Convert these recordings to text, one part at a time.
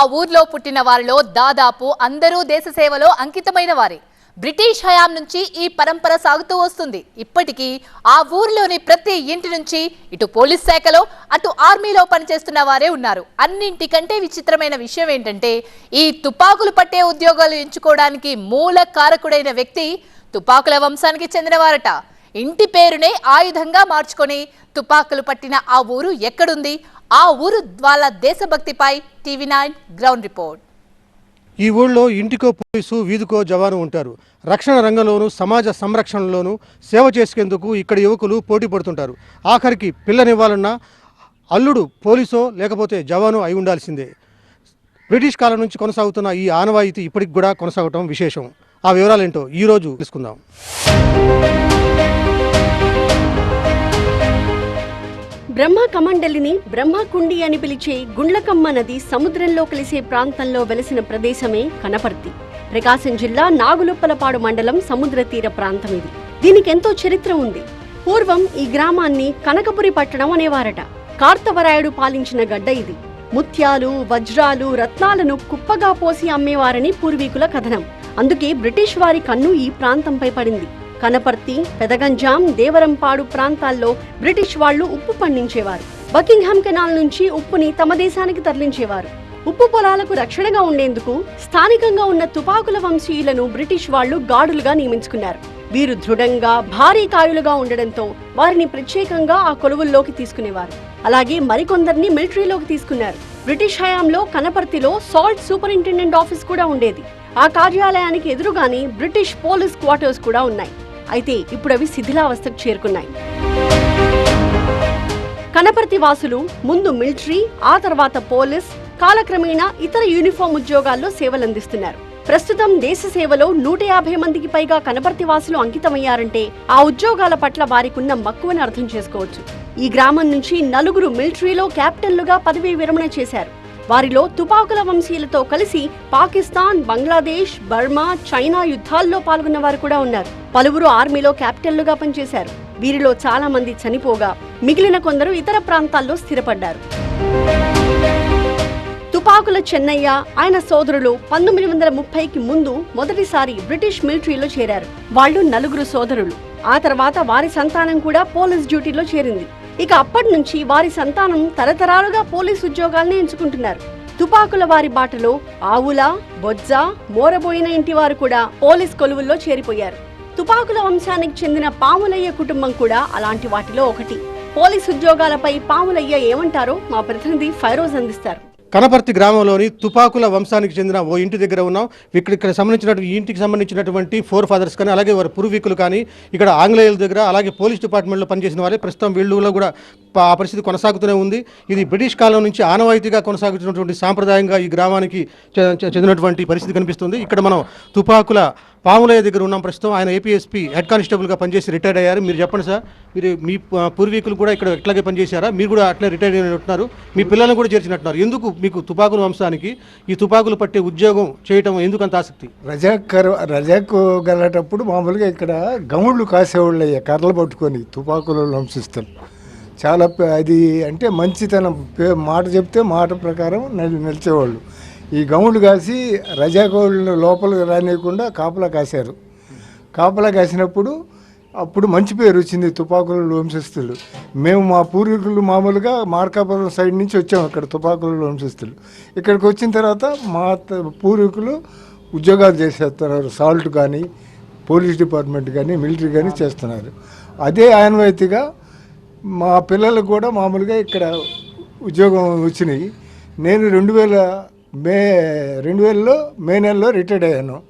ఆ ఊర్లో పుట్టిన వారిలో దాదాపు అందరూ దేశ సేవలో అంకితమైన వారే. బ్రిటిష్ హయాం నుంచి ఈ పరంపర సాగుతూ వస్తుంది. ఇప్పటికీ ఆ ఊరిలోని ప్రతి ఇంటి నుంచి ఇటు పోలీస్ శాఖలో అటు ఆర్మీలో పనిచేస్తున్న వారే ఉన్నారు. అన్నింటికంటే విచిత్రమైన విషయం ఏంటంటే ఈ తుపాకులు పట్టే ఉద్యోగాలు ఎంచుకోవడానికి మూల కారకుడైన వ్యక్తి తుపాకుల వంశానికి చెందినవారట. ఇంటి పేరునే ఆయుధంగా మార్చుకొని తుపాకులు పట్టిన ఆ ఊరు ఎక్కడుంది? ఆ ఊరు వాళ్ళ దేశభక్తిపై టీవీ నైన్ గ్రౌండ్ రిపోర్ట్. ఈ ఊళ్ళో ఇంటికో పోలీసు వీధికో జవాను ఉంటారు. రక్షణ రంగంలోనూ సమాజ సంరక్షణలోనూ సేవ చేసుకేందుకు ఇక్కడ యువకులు పోటీ పడుతుంటారు. ఆఖరికి పిల్లనివ్వాలన్నా అల్లుడు పోలీసో లేకపోతే జవాను అయి ఉండాల్సిందే. బ్రిటిష్ కాలం నుంచి కొనసాగుతున్న ఈ ఆనవాయితీ ఇప్పటికి కూడా కొనసాగటం విశేషం. ఆ వివరాలేంటో ఈరోజు తెలుసుకుందాం. బ్రహ్మ కమండలిని బ్రహ్మకుండి అని పిలిచే గుండ్లకమ్మ నది సముద్రంలో కలిసే ప్రాంతంలో వెలసిన ప్రదేశమే కనపర్తి. ప్రకాశం జిల్లా నాగులుప్పలపాడు మండలం సముద్ర తీర ప్రాంతం ఇది. దీనికెంతో చరిత్ర ఉంది. పూర్వం ఈ గ్రామాన్ని కనకపురి పట్టణం అనేవారట. కార్తవరాయుడు పాలించిన గడ్డ ఇది. ముత్యాలు వజ్రాలు రత్నాలను కుప్పగా పోసి అమ్మేవారని పూర్వీకుల కథనం. అందుకే బ్రిటిష్ వారి కన్ను ఈ ప్రాంతంపై పడింది. కనపర్తి పెదగంజాం దేవరంపాడు ప్రాంతాల్లో బ్రిటిష్ వాళ్ళు ఉప్పు పండించేవారు. బకింగ్హామ్ కెనాల్ నుంచి ఉప్పుని తమ దేశానికి తరలించేవారు. ఉప్పు పొలాలకు రక్షణగా ఉండేందుకు స్థానికంగా ఉన్న తుపాకుల వంశీయులను బ్రిటిష్ వాళ్ళు గాడులుగా నియమించుకున్నారు. వీరు దృఢంగా భారీ కాయులుగా ఉండడంతో వారిని ప్రత్యేకంగా ఆ కొలువుల్లోకి తీసుకునేవారు. అలాగే మరికొందరిని మిలిటరీలోకి తీసుకున్నారు. బ్రిటిష్ హయాంలో కనపర్తిలో సాల్ట్ సూపరింటెండెంట్ ఆఫీస్ కూడా ఉండేది. ఆ కార్యాలయానికి ఎదురుగానే బ్రిటిష్ పోలీస్ క్వార్టర్స్ కూడా ఉన్నాయి. అయితే ఇప్పుడు అవి శిథిలావస్థకు చేరుకున్నాయి. కనపర్తి వాసులు ముందు మిలిటరీ ఆ తర్వాత పోలీస్ కాలక్రమేణా ఇతర యూనిఫామ్ ఉద్యోగాల్లో సేవలందిస్తున్నారు. ప్రస్తుతం దేశ సేవలో నూట యాభై మందికి పైగా కనపర్తి వాసులు అంకితమయ్యారంటే ఆ ఉద్యోగాల పట్ల వారికున్న మక్కువని అర్థం చేసుకోవచ్చు. ఈ గ్రామం నుంచి నలుగురు మిలిటరీలో కెప్టెన్లుగా పదవీ విరమణ చేశారు. వారిలో తుపాకుల వంశీయులతో కలిసి పాకిస్తాన్ బంగ్లాదేశ్ బర్మా చైనా యుద్ధాల్లో పాల్గొన్న వారు కూడా ఉన్నారు. పలువురు ఆర్మీలో క్యాప్టెన్లుగా పనిచేశారు. వీరిలో చాలా మంది చనిపోగా మిగిలిన కొందరు ఇతర ప్రాంతాల్లో స్థిరపడ్డారు. తుపాకుల చెన్నయ్య ఆయన సోదరులు పంతొమ్మిది వందల ముప్పైకి ముందు మొదటిసారి బ్రిటిష్ మిలిటరీలో చేరారు. వాళ్ళు నలుగురు సోదరులు. ఆ తర్వాత వారి సంతానం కూడా పోలీస్ డ్యూటీలో చేరింది. ఇక అప్పటి నుంచి వారి సంతానం తరతరాలుగా పోలీస్ ఉద్యోగాల్ని ఎంచుకుంటున్నారు. తుపాకుల వారి బాటలో ఆవుల బొజ్జ మోరబోయిన ఇంటి వారు కూడా పోలీస్ కొలువుల్లో చేరిపోయారు. తుపాకుల వంశానికి చెందిన పాములయ్య కుటుంబం కూడా అలాంటి వాటిలో ఒకటి. పోలీస్ ఉద్యోగాలపై పాములయ్య ఏమంటారో మా ప్రతినిధి ఫైరోజ్ అందిస్తారు. కనపర్తి గ్రామంలోని తుపాకుల వంశానికి చెందిన ఓ ఇంటి దగ్గర ఉన్నాం. ఇక్కడ ఇక్కడ సంబంధించినటువంటి ఈ ఇంటికి సంబంధించినటువంటి ఫోర్ ఫాదర్స్ కానీ అలాగే వారి పూర్వీకులు కానీ ఇక్కడ ఆంగ్లేయుల దగ్గర అలాగే పోలీస్ డిపార్ట్మెంట్లో పనిచేసిన వారే. ప్రస్తుతం వీళ్ళు కూడా ఆ పరిస్థితి కొనసాగుతూనే ఉంది. ఇది బ్రిటిష్ కాలం నుంచి ఆనవాయితీగా కొనసాగుతున్నటువంటి సాంప్రదాయంగా ఈ గ్రామానికి చెందినటువంటి పరిస్థితి కనిపిస్తుంది. ఇక్కడ మనం తుపాకుల పాములయ్య దగ్గర ఉన్నాం ప్రస్తుతం. ఆయన ఏపీఎస్పీ హెడ్ కానిస్టేబుల్గా పనిచేసి రిటైర్డ్ అయ్యారు. మీరు చెప్పండి సార్. మీరు మీ పూర్వీకులు కూడా ఇక్కడ ఎట్లాగే పనిచేశారా? మీరు కూడా అట్లే రిటైర్డ్ అయినట్టున్నారు. మీ పిల్లల్ని కూడా చేర్చినట్టున్నారు. ఎందుకు మీకు తుపాకుల వంశానికి ఈ తుపాకులు పట్టే ఉద్యోగం చేయటం ఎందుకు అంత ఆసక్తి? రజాకర్ రజాకు గలటప్పుడు మామూలుగా ఇక్కడ గముళ్ళు కాసేవాళ్ళు అయ్యా కర్రలు పట్టుకొని తుపాకులు వంశిస్తారు చాలా అది అంటే మంచితనం. పే- మాట చెప్తే మాట ప్రకారం నిలిచేవాళ్ళు. ఈ గౌండ్లు కాసి రజాకోళ్ళను లోపల రానియకుండా కాపలా కాశారు. కాపలా కాసినప్పుడు అప్పుడు మంచి పేరు వచ్చింది తుపాకుల వంశస్థులు. మేము మా పూర్వీకులు మామూలుగా మార్కాపురం సైడ్ నుంచి వచ్చాము ఇక్కడ తుపాకుల వంశస్థులు. ఇక్కడికి వచ్చిన తర్వాత మా పూర్వీకులు ఉద్యోగాలు చేసేస్తున్నారు. సాల్ట్ కానీ పోలీస్ డిపార్ట్మెంట్ కానీ మిలిటరీ కానీ చేస్తున్నారు. అదే ఆనవాయితీగా మా పిల్లలకు కూడా మామూలుగా ఇక్కడ ఉద్యోగం వచ్చినాయి. నేను రెండు వేల మే రెండు వేలలో మే నెలలో రిటైర్డ్ అయ్యాను.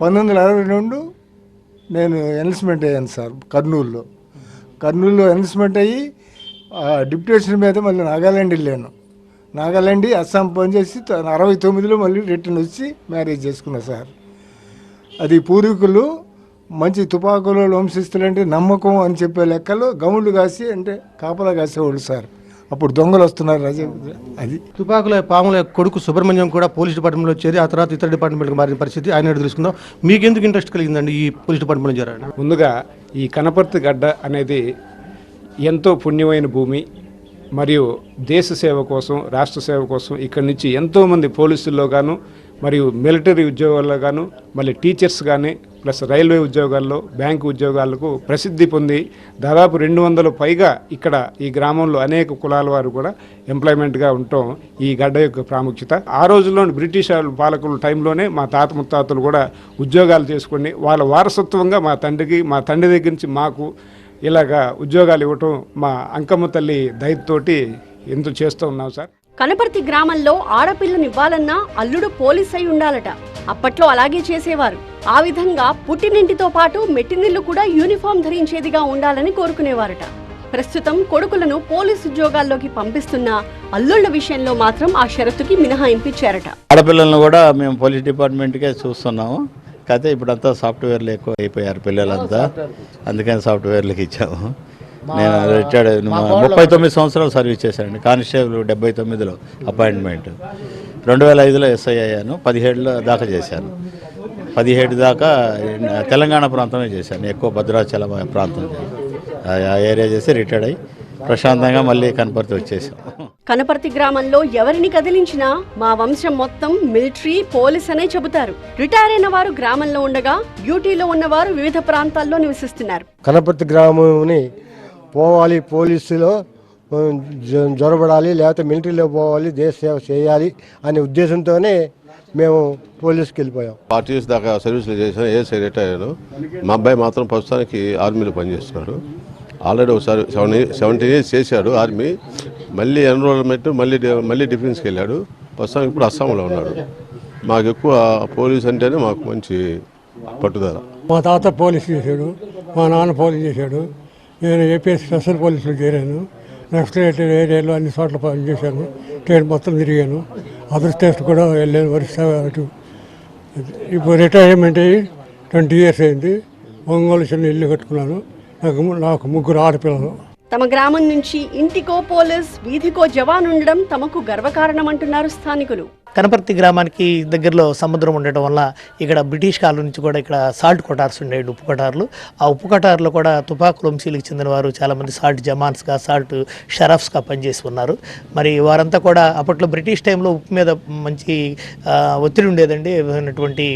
పంతొమ్మిది వందల అరవై రెండు నేను ఎన్లిస్మెంట్ అయ్యాను సార్ కర్నూలులో. కర్నూలులో ఎన్లిస్మెంట్ అయ్యి డిప్యుటేషన్ మీద మళ్ళీ నాగాలాండ్ వెళ్ళాను. నాగాలాండ్ అస్సాం పనిచేసి అరవై తొమ్మిదిలో మళ్ళీ రిటర్న్ వచ్చి మ్యారేజ్ చేసుకున్నా సార్. అది పూర్వీకులు మంచి తుపాకులు వంశిస్తులు అంటే నమ్మకం అని చెప్పే లెక్కలో గముళ్ళు కాసి అంటే కాపలా కాసేవాళ్ళు సార్. అప్పుడు దొంగలు వస్తున్నారు రజ అది. తుపాకుల పాముల కొడుకు సుబ్రహ్మణ్యం కూడా పోలీస్ డిపార్ట్మెంట్లో చేరి ఆ తర్వాత ఇతర డిపార్ట్మెంట్కి మారిన పరిస్థితి. ఆయన తెలుసుకుందాం. మీకు ఎందుకు ఇంట్రెస్ట్ కలిగిందండి ఈ పోలీస్ డిపార్ట్మెంట్లో చేరాడు ముందుగా ఈ కనపర్తి గడ్డ అనేది ఎంతో పుణ్యమైన భూమి మరియు దేశ సేవ కోసం రాష్ట్ర సేవ కోసం ఇక్కడి నుంచి ఎంతోమంది పోలీసుల్లో గాను మరియు మిలిటరీ ఉద్యోగాల్లో గాను మళ్ళీ టీచర్స్ కానీ ప్లస్ రైల్వే ఉద్యోగాల్లో బ్యాంకు ఉద్యోగాలకు ప్రసిద్ధి పొంది దాదాపు రెండు వందల పైగా ఇక్కడ ఈ గ్రామంలో అనేక కులాల వారు కూడా ఎంప్లాయ్మెంట్గా ఉండటం ఈ గడ్డ యొక్క ప్రాముఖ్యత. ఆ రోజుల్లో బ్రిటిష్ పాలకుల టైంలోనే మా తాత ముత్తాతలు కూడా ఉద్యోగాలు చేసుకొని వాళ్ళ వారసత్వంగా మా తండ్రికి మా తండ్రి దగ్గర నుంచి మాకు ఇలాగా ఉద్యోగాలు ఇవ్వటం మా అంకమ్మ తల్లి దయతోటి ఎంతో చేస్తూ ఉన్నాం సార్. కనపర్తి గ్రామంలో ఆడపిల్లనివ్వాలన్నా అల్లుడు పోలీస్ అయి ఉండాలట. అప్పట్లో అలాగే చేసేవారు. ఆ విధంగా పుట్టినింటితో పాటు మెట్టినిల్లు కూడా యూనిఫామ్ ధరించేదిగా ఉండాలని కోరుకునేవారట. ప్రస్తుతం కొడుకులను పోలీస్ ఉద్యోగాల్లోకి పంపిస్తున్న అల్లుళ్ళ విషయంలో మాత్రం ఆ షరతుకి మినహాయింపిచ్చారట ఆడపిల్లలను కూడా మేము పోలీస్ డిపార్ట్మెంట్కే చూస్తున్నాము. కాకపోతే ఇప్పుడంతా సాఫ్ట్వేర్లు ఎక్కువ అయిపోయారు పిల్లలంతా అందుకని సాఫ్ట్వేర్లకు ఇచ్చాము. నేను రిటైర్డ్ ముప్పై తొమ్మిది సంవత్సరాలు సర్వీస్ చేశాను కానిస్టేబుల్ డెబ్బై తొమ్మిదిలో అపాయింట్మెంట్. రెండు వేల ఐదులో ఎస్ఐ అయ్యాను. పదిహేడులో దాకా చేశాను. పదిహేడు దాకా తెలంగాణ ప్రాంతమే చేశాను. ఎక్కువ భద్రాచలం ప్రాంతం. ఆ ఆ ఏరియా చేసి రిటైర్డ్ అయ్యి ప్రశాంతంగా మళ్ళీ కనపర్తి వచ్చేసాం. కనపర్తి గ్రామంలో ఎవరిని కదిలించినా మా వంశం మొత్తం మిలిటరీ పోలీస్ అనే చెబుతారు. రిటైర్ అయిన వారు గ్రామంలో ఉండగా డ్యూటీలో ఉన్నవారు వివిధ ప్రాంతాల్లో నివసిస్తున్నారు. కనపర్తి గ్రామంని పోవాలి పోలీసులో జొరబడాలి లేకపోతే మిలిటరీలో పోవాలి దేశ సేవ చేయాలి అనే ఉద్దేశంతోనే మేము పోలీస్కి వెళ్ళిపోయాం. ఫార్టీ ఇయర్స్ దాకా సర్వీస్లో చేశాను ఏఎస్ఐ రిటైర్ అయ్యాను మా అబ్బాయి మాత్రం ప్రస్తుతానికి ఆర్మీలో పనిచేస్తున్నాడు. ఆల్రెడీ ఒకసారి సెవెన్ సెవెంటీన్ ఇయర్స్ చేశాడు ఆర్మీ. మళ్ళీ ఎన్రోల్మెంట్ మళ్ళీ మళ్ళీ డిఫెన్స్కి వెళ్ళాడు. ప్రస్తుతానికి ఇప్పుడు అస్సాంలో ఉన్నాడు. మాకు ఎక్కువ పోలీస్ అంటేనే మాకు మంచి పట్టుదల. మా తాత పోలీస్ చేశాడు మా నాన్న పోలీస్ చేశాడు. నేను ఏపీఎస్ స్పెషల్ పోలీసులు చేరాను. నెక్స్ట్ ఏరియాలో అన్ని చోట్ల పనిచేశాను ట్రైన్ మొత్తం తిరిగాను. అదర్ స్టేట్స్ కూడా వెళ్ళాను వరిస్తా అటు. ఇప్పుడు రిటైర్మెంట్ అయ్యి ట్వంటీ ఇయర్స్ అయింది. ఒంగోలు చిన్న ఇల్లు కట్టుకున్నాను. నాకు నాకు ముగ్గురు ఆడపిల్లలు. తమ గ్రామం నుంచి ఇంటికో పోలీస్ వీధికో జవాన్ ఉండడం తమకు గర్వకారణమంటున్నారు స్థానికులు. కనపర్తి గ్రామానికి దగ్గరలో సముద్రం ఉండటం వల్ల ఇక్కడ బ్రిటిష్ కాలం నుంచి కూడా ఇక్కడ సాల్ట్ కొటార్స్ ఉండేవి ఉప్పు కొటార్లు. ఆ ఉప్పు కొటార్లు కూడా తుపాకు వంశీలకు చెందిన వారు చాలామంది సాల్ట్ జమాన్స్గా సాల్ట్ షరఫ్స్గా పనిచేసి ఉన్నారు. మరి వారంతా కూడా అప్పట్లో బ్రిటిష్ టైంలో ఉప్పు మీద మంచి ఒత్తిడి ఉండేదండి. ఏమైనటువంటి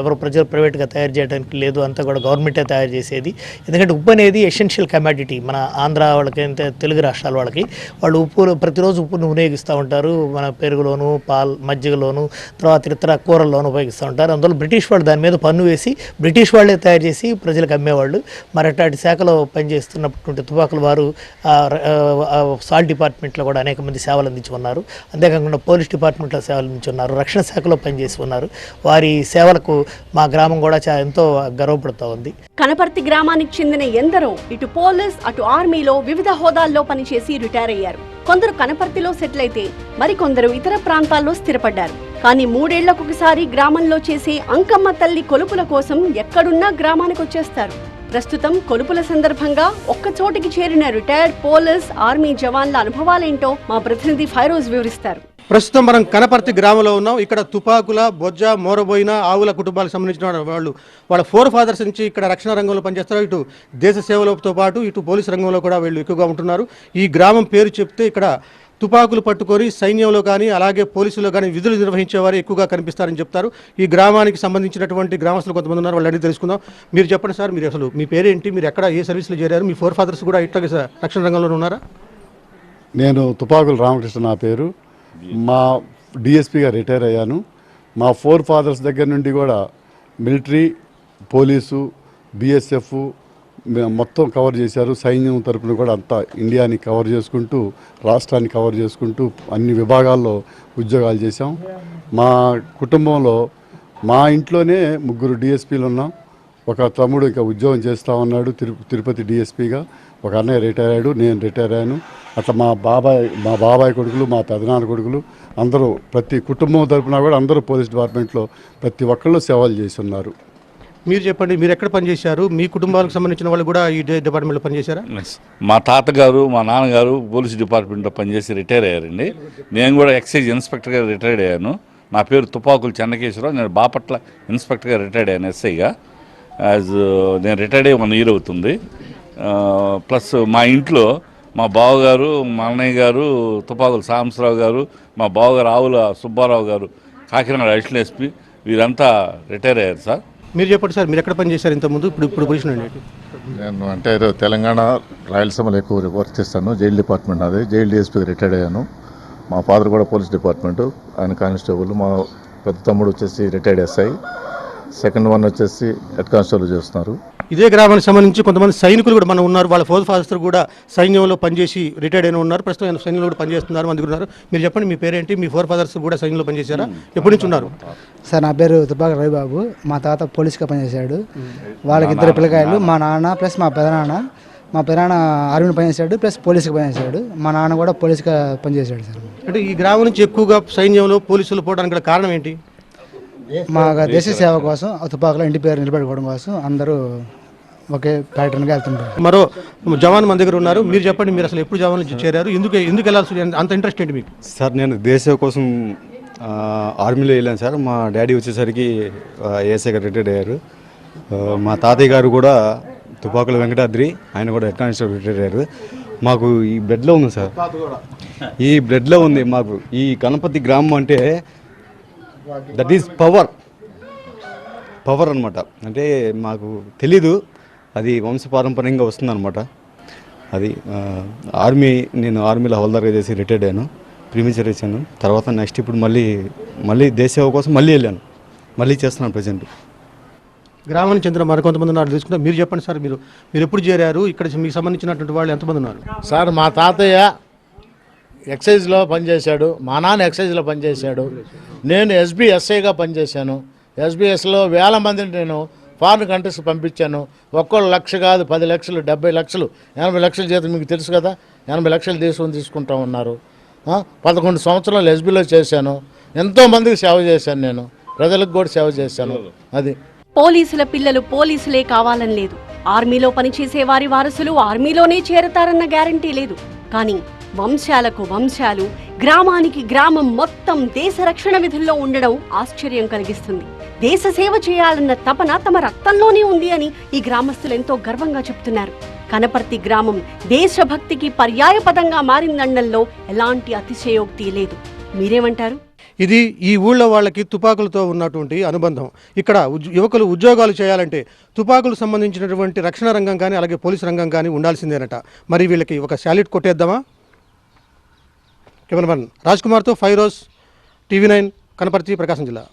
ఎవరు ప్రజలు ప్రైవేట్గా తయారు చేయడానికి లేదు అంతా కూడా గవర్నమెంటే తయారు చేసేది. ఎందుకంటే ఉప్పు అనేది ఎసెన్షియల్ కమాడిటీ మన ఆంధ్ర వాళ్ళకి తెలుగు రాష్ట్రాల వాళ్ళకి. వాళ్ళు ఉప్పు ప్రతిరోజు ఉప్పును వినియోగిస్తూ ఉంటారు. మన పెరుగులోను పాల్ మధ్య మజ్జిగలోను తర్వాత ఇతర కూరల్లోనూ ఉపయోగిస్తూ ఉంటారు. అందువల్ల బ్రిటిష్ వాళ్ళు దాని మీద పన్ను వేసి బ్రిటిష్ వాళ్ళే తయారు చేసి ప్రజలకు అమ్మేవాళ్ళు. మరి అట్లాంటి శాఖలో పనిచేస్తున్నటువంటి తుపాకుల వారు సాల్ట్ డిపార్ట్మెంట్లో కూడా అనేక మంది సేవలు అందించి ఉన్నారు అంతేకాకుండా పోలీస్ డిపార్ట్మెంట్లో సేవలు అందించి ఉన్నారు రక్షణ శాఖలో పనిచేసి ఉన్నారు వారి సేవలకు మా గ్రామం కూడా ఎంతో గర్వపడుతూ ఉంది. కనపర్తి గ్రామానికి చెందిన ఎందరో ఇటు పోలీస్ అటు ఆర్మీలో వివిధ హోదాల్లో పనిచేసి రిటైర్ అయ్యారు. కొందరు కనపర్తిలో సెటిల్ అయితే మరికొందరు ఇతర ప్రాంతాల్లో స్థిరపడ్డారు. కానీ మూడేళ్ళకొకసారి గ్రామంలో చేసే అంకమ్మ తల్లి కొలుపుల కోసం ఎక్కడున్నా గ్రామానికి వచ్చేస్తారు ప్రస్తుతం కొలుపుల సందర్భంగా ఒక్కచోటికి చేరిన రిటైర్డ్ పోలీస్ ఆర్మీ జవాన్ల అనుభవాలేంటో మా ప్రతినిధి ఫైరోజ్ వివరిస్తారు. ప్రస్తుతం మనం కనపర్తి గ్రామంలో ఉన్నాం. ఇక్కడ తుపాకుల బొజ్జ మోరబోయిన ఆవుల కుటుంబాలకు సంబంధించిన వాళ్ళు వాళ్ళ ఫోర్ ఫాదర్స్ నుంచి ఇక్కడ రక్షణ రంగంలో పనిచేస్తారు. ఇటు దేశ సేవలతో పాటు ఇటు పోలీసు రంగంలో కూడా వీళ్ళు ఎక్కువగా ఉంటున్నారు. ఈ గ్రామం పేరు చెప్తే ఇక్కడ తుపాకులు పట్టుకొని సైన్యంలో కానీ అలాగే పోలీసులో కానీ విధులు నిర్వహించేవారు ఎక్కువగా కనిపిస్తారని చెప్తారు. ఈ గ్రామానికి సంబంధించినటువంటి గ్రామస్తులు కొంతమంది ఉన్నారు. వాళ్ళని తెలుసుకుందాం. మీరు చెప్పండి సార్ మీరు అసలు మీ పేరేంటి? మీరు ఎక్కడ ఏ సర్వీస్లో చేరారు? మీ ఫోర్ ఫాదర్స్ కూడా ఇట్లాగే రక్షణ రంగంలో ఉన్నారా? నేను తుపాకులు రామకృష్ణ నా పేరు. మా డిఎస్పిగా రిటైర్ అయ్యాను. మా ఫోర్ ఫాదర్స్ దగ్గర నుండి కూడా మిలిటరీ పోలీసు బిఎస్ఎఫ్ మొత్తం కవర్ చేశారు. సైన్యం తరపున కూడా అంతా ఇండియాని కవర్ చేసుకుంటూ రాష్ట్రాన్ని కవర్ చేసుకుంటూ అన్ని విభాగాల్లో ఉద్యోగాలు చేశాం. మా కుటుంబంలో మా ఇంట్లోనే ముగ్గురు డిఎస్పీలు ఉన్నాం. ఒక తమ్ముడు ఇంకా ఉద్యోగం చేస్తా ఉన్నాడు. తిరు తిరుపతి డిఎస్పీగా ఒక అన్నయ్య రిటైర్ అయ్యాడు. నేను రిటైర్ అయ్యాను. అట్లా మా బాబాయ్ మా బాబాయ్ కొడుకులు మా పెదనాన్న కొడుకులు అందరూ ప్రతి కుటుంబం తరపున కూడా అందరూ పోలీస్ డిపార్ట్మెంట్లో ప్రతి ఒక్కళ్ళు సేవలు చేసి ఉన్నారు మీరు చెప్పండి మీరు ఎక్కడ పనిచేశారు? మీ కుటుంబాలకు సంబంధించిన వాళ్ళు కూడా ఈ డి- డిపార్ట్మెంట్లో పనిచేశారా? మా తాతగారు మా నాన్నగారు పోలీస్ డిపార్ట్మెంట్లో పనిచేసి రిటైర్ అయ్యారండి. నేను కూడా ఎక్సైజ్ ఇన్స్పెక్టర్గా రిటైర్డ్ అయ్యాను. నా పేరు తుపాకులు చెన్నకేశ్వరరావు. నేను బాపట్ల ఇన్స్పెక్టర్గా రిటైర్డ్ అయ్యాను ఎస్ఐగా. యాజ్ నేను రిటైర్డ్ అయ్యి వన్ ఇయర్ అవుతుంది. ప్లస్ మా ఇంట్లో మా బావగారు మా అన్నయ్య గారు తుపాకుల సాంబశ్రావు గారు మా బావగారు ఆవుల సుబ్బారావు గారు కాకినాడ అడిషనల్ ఎస్పీ వీరంతా రిటైర్ అయ్యారు సార్. మీరు చెప్పండి సార్ మీరు ఎక్కడ పనిచేశారు ఇంతకుముందు? ఇప్పుడు ఇప్పుడు పొజిషన్ ఏంటి? నేను అంటే తెలంగాణ రాయలసీమలో ఎక్కువ వర్క్ చేస్తాను జైల్ డిపార్ట్మెంట్ అది జైల్ డిఎస్పీ రిటైర్డ్ అయ్యాను. మా ఫాదర్ కూడా పోలీస్ డిపార్ట్మెంట్. ఆయన కానిస్టేబుల్ మా పెద్ద తమ్ముడు వచ్చేసి రిటైర్డ్ ఎస్ఐ. సెకండ్ వన్ వచ్చేసి హెడ్ కానిస్టేబుల్ చేస్తున్నారు. ఇదే గ్రామానికి సంబంధించి కొంతమంది సైనికులు కూడా మనం ఉన్నారు. వాళ్ళ ఫోర్ ఫాదర్స్ కూడా సైన్యంలో పనిచేసి రిటైర్డ్ అయిన ఉన్నారు. ప్రస్తుతం ఆయన సైన్యంలో కూడా పనిచేస్తున్నారు మంది ఉన్నారు మీరు చెప్పండి మీ పేరేంటి? మీ ఫోర్ ఫాదర్స్ కూడా సైన్యంలో పనిచేశారా? ఎప్పటి నుంచి ఉన్నారు? సార్ నా పేరు తుపాక రవిబాబు. మా తాత పోలీస్గా పనిచేశాడు. వాళ్ళకి ఇద్దరు పిల్లకాయలు మా నాన్న ప్లస్ మా పెదనాన్న. మా పెదనాన్న ఆర్మీలో పనిచేశాడు ప్లస్ పోలీస్గా పనిచేశాడు. మా నాన్న కూడా పోలీస్గా పనిచేశాడు సార్. అంటే ఈ గ్రామం నుంచి ఎక్కువగా సైన్యంలో పోలీసులు పోవడానికి కారణం ఏంటి? మా దేశ సేవ కోసం ఆ తుపాకులో ఇంటి పేరు నిలబెట్టుకోవడం కోసం అందరూ ఒకే ప్యాటర్న్గా వెళ్తుంటారు. మరో జవాన్ మన దగ్గర ఉన్నారు. మీరు చెప్పండి మీరు అసలు ఎప్పుడు జవాన్ చేరారు? ఎందుకు ఎందుకు వెళ్ళాల్సి అంత ఇంట్రెస్ట్ ఏంటి మీకు? సార్ నేను దేశ కోసం ఆ, ఆర్మీలో వెళ్ళాను సార్. మా డాడీ వచ్చేసరికి ఏఎస్ఐగా రిటైర్డ్ అయ్యారు. మా తాతయ్య గారు కూడా తుపాకుల వెంకటాద్రి ఆయన కూడా హెడ్ కానిస్టేబుల్ రిటైర్ అయ్యారు. మాకు ఈ బ్లడ్లో ఉంది సార్. ఈ బ్లడ్లో ఉంది మాకు. ఈ గణపతి గ్రామం అంటే దట్ ఈస్ పవర్ పవర్ అనమాట అంటే మాకు తెలీదు. అది వంశపారంపర్యంగా వస్తుందన్నమాట. అది ఆ, ఆర్మీ నేను ఆర్మీలో హవల్దార్గా చేసి రిటైర్డ్ అయ్యాను. ప్రీమిచర్ ఇచ్చాను తర్వాత నెక్స్ట్ ఇప్పుడు మళ్ళీ మళ్ళీ దేశ సేవ కోసం మళ్ళీ వెళ్ళాను. మళ్ళీ చేస్తున్నాను ప్రజెంట్ గ్రామానికి చెందిన మరికొంతమంది ఉన్నారు. తీసుకుంటే మీరు చెప్పండి సార్ మీరు మీరు ఎప్పుడు చేరారు? ఇక్కడ మీకు సంబంధించినటువంటి వాళ్ళు ఎంతమంది ఉన్నారు? సార్ మా తాతయ్య ఎక్సైజ్లో పనిచేశాడు. మా నాన్న ఎక్సైజ్లో పనిచేశాడు. నేను ఎస్బీ ఎస్ఐగా పనిచేశాను. ఎస్బీఎస్లో వేల మందిని నేను ఫారిన్ కంట్రీస్కి పంపించాను. ఒక్కొక్క లక్ష కాదు పది లక్షలు డెబ్బై లక్షలు. ఎనభై లక్షల జీతం మీకు తెలుసు కదా? ఎనభై లక్షలు దేశం తీసుకుంటా ఉన్నారు. పదకొండు సంవత్సరాలు ఎస్బీలో చేశాను. ఎంతోమందికి సేవ చేశాను నేను. ప్రజలకు కూడా సేవ చేశాను. అది. పోలీసుల పిల్లలు పోలీసులే కావాలని లేదు. ఆర్మీలో పనిచేసే వారి వారసులు ఆర్మీలోనే చేరతారన్న గ్యారంటీ లేదు. కానీ వంశాలకు వంశాలు గ్రామానికి గ్రామం మొత్తం దేశ రక్షణ విధుల్లో ఉండడం ఆశ్చర్యం కలిగిస్తుంది. దేశ సేవ చేయాలన్న తపన తమ రక్తంలోనే ఉంది అని ఈ గ్రామస్తులు ఎంతో గర్వంగా చెప్తున్నారు. కనపర్తి గ్రామం దేశభక్తికి పర్యాయపదంగా మారిందండంలో ఎలాంటి అతిశయోక్తి లేదు. మీరేమంటారు? ఇది ఈ ఊళ్ళో వాళ్ళకి తుపాకులతో ఉన్నటువంటి అనుబంధం. ఇక్కడ ఉజ్- యువకులు ఉద్యోగాలు చేయాలంటే తుపాకులు సంబంధించినటువంటి రక్షణ రంగం కానీ అలాగే పోలీసు రంగం కానీ ఉండాల్సిందేనట. మరి వీళ్ళకి ఒక శాలిట్ కొట్టేద్దామా? కెమెరామన్ రాజ్ కుమార్తో ఫైరోజ్ టీవీ నైన్ కనపర్తి ప్రకాశం జిల్లా.